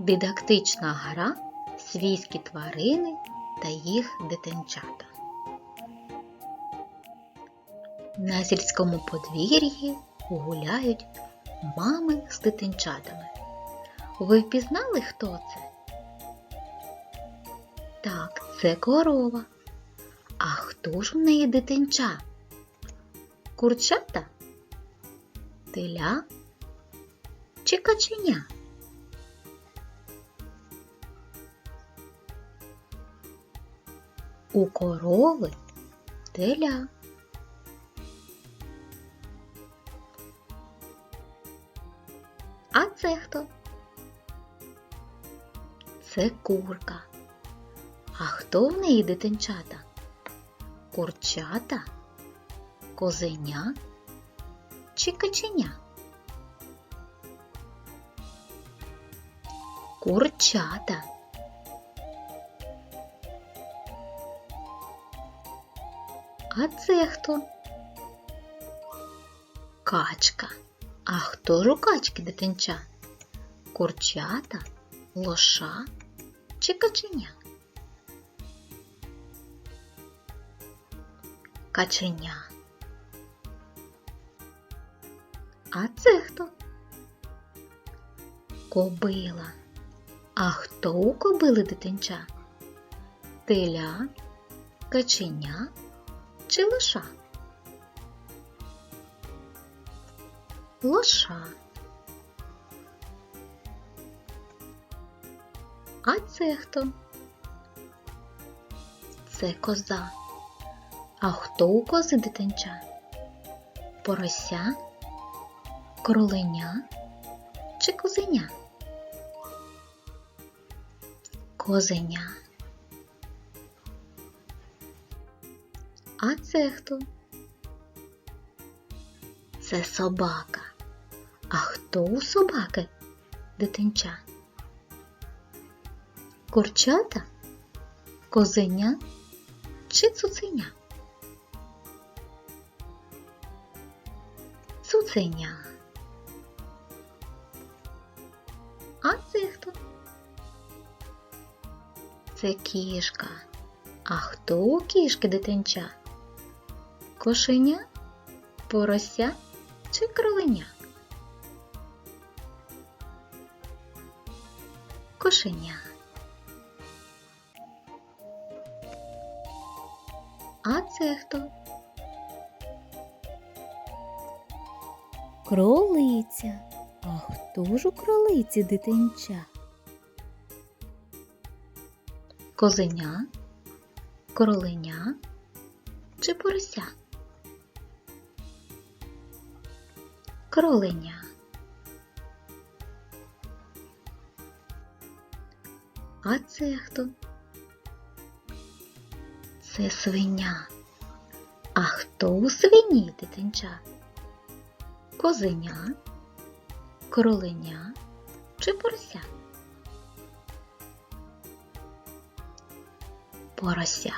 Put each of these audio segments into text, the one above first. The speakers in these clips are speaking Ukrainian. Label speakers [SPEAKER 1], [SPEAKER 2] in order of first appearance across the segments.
[SPEAKER 1] Дидактична гра Свійські тварини та їх дитинчата. На сільському подвір'ї гуляють мами з дитинчатами. Ви впізнали, хто це? Так, це корова. А хто ж у неї дитинча? Курчата? Теля чи каченя? У корови теля. А це хто? Це курка. А хто в неї дитинчата? Курчата, козеня чи каченя? Курчата. А це хто? Качка. А хто ж у качки дитинча? Курчата, лоша чи каченя? Каченя. А це хто? Кобила. А хто у кобили дитинча? Теля, каченя чи лоша? Лоша. А це хто? Це коза. А хто у кози дитинча? Порося, кроленя чи козеня? Козеня. А це хто? Це собака. А хто у собаки дитинча? Курчата, козеня чи цуценя? Цуценя. А це хто? Це кішка. А хто у кішки дитинча? Кошеня, порося чи кроленя? Кошеня. А це хто?
[SPEAKER 2] Кролиця. А хто ж у кролиці дитинча?
[SPEAKER 1] Козеня, кроленя чи порося? Кроленя. А це хто? Це свиня. А хто у свині дитинча? Козеня, кроленя чи порося? Порося.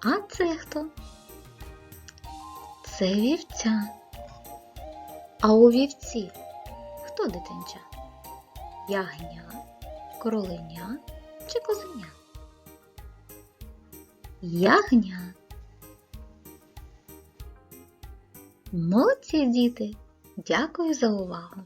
[SPEAKER 1] А це хто? Це вівця. А у вівці хто дитинча? Ягня, короленя чи козеня? Ягня. Молодці діти! Дякую за увагу!